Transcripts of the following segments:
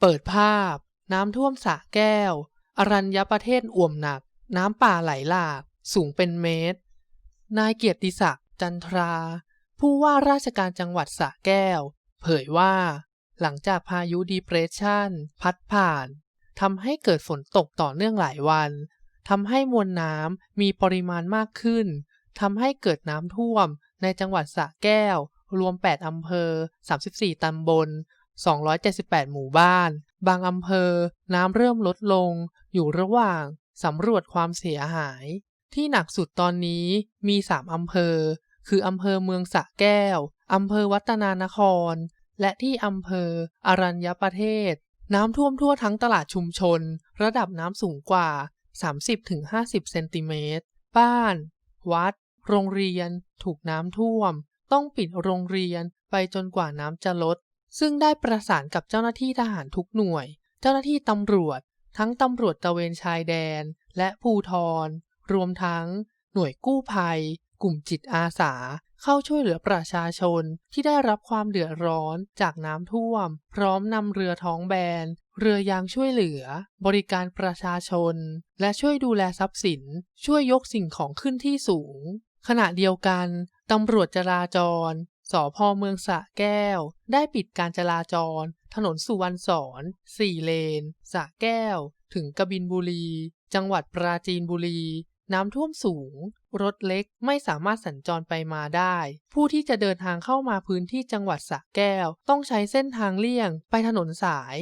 เปิดภาพ น้ำท่วมสะแก้ว อรัญญประเทศอ่วมหนัก น้ำป่าไหลหลาก สูงเป็นเมตร นายเกียรติศักดิ์จันทรา ผู้ว่าราชการจังหวัดสะแก้ว เผยว่า หลังจากพายุดีเพรสชันพัดผ่านทำให้เกิดฝนตกต่อเนื่องหลายวันทำให้มวลน้ำมีปริมาณมากขึ้นทำให้เกิดน้ำท่วมในจังหวัดสระแก้ว รวม 8 อำเภอ 34 ตำบล 278 หมู่บ้าน บางอำเภอ น้ำเริ่มลดลง อยู่ระหว่างสำรวจความเสียหาย ที่หนักสุดตอนนี้มี 3 อำเภอ คืออำเภอเมืองสะแก้ว อำเภอวัฒนานคร และที่อำเภออรัญญประเทศ น้ำท่วมทั่วทั้งตลาดชุมชน ระดับน้ำสูงกว่า 30-50 เซนติเมตร บ้าน วัด โรงเรียน ถูกน้ำท่วม ต้องปิดโรงเรียนไปจนกว่าน้ำจะลด ซึ่งได้ประสานกับเจ้าหน้าที่ทหารทุกหน่วย เจ้าหน้าที่ตำรวจ ทั้งตำรวจตะเวนชายแดน และภูทร รวมทั้ง หน่วยกู้ภัย กลุ่มจิตอาสา เข้าช่วยเหลือประชาชนที่ได้รับความเดือดร้อนจากน้ำท่วม พร้อมนำเรือท้องแบน เรือยางช่วยเหลือ บริการประชาชน และช่วยดูแลทรัพย์สิน ช่วยยกสิ่งของขึ้นที่สูง ขณะเดียวกันตำรวจจราจร สพเมืองสระแก้ว ได้ปิดการจราจร ถนนสุวรรณสอนสี่เลนสระแก้ว ถึงกบินบุรี จังหวัดปราจีนบุรี น้ำท่วมสูง รถเล็กไม่สามารถสัญจรไปมาได้ ผู้ที่จะเดินทางเข้ามาพื้นที่จังหวัดสระแก้ว ต้องใช้เส้นทางเลี่ยง ไปถนนสาย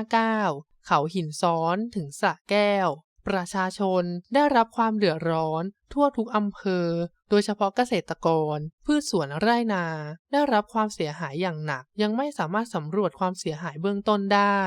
359 เขาหินซ้อนถึงสระแก้ว ประชาชนได้รับความเดือดร้อน ทั่วทุกอำเภอ โดยเฉพาะเกษตรกร พืชสวนไร่นา ได้รับความเสียหายอย่างหนัก ยังไม่สามารถสำรวจความเสียหายเบื้องต้นได้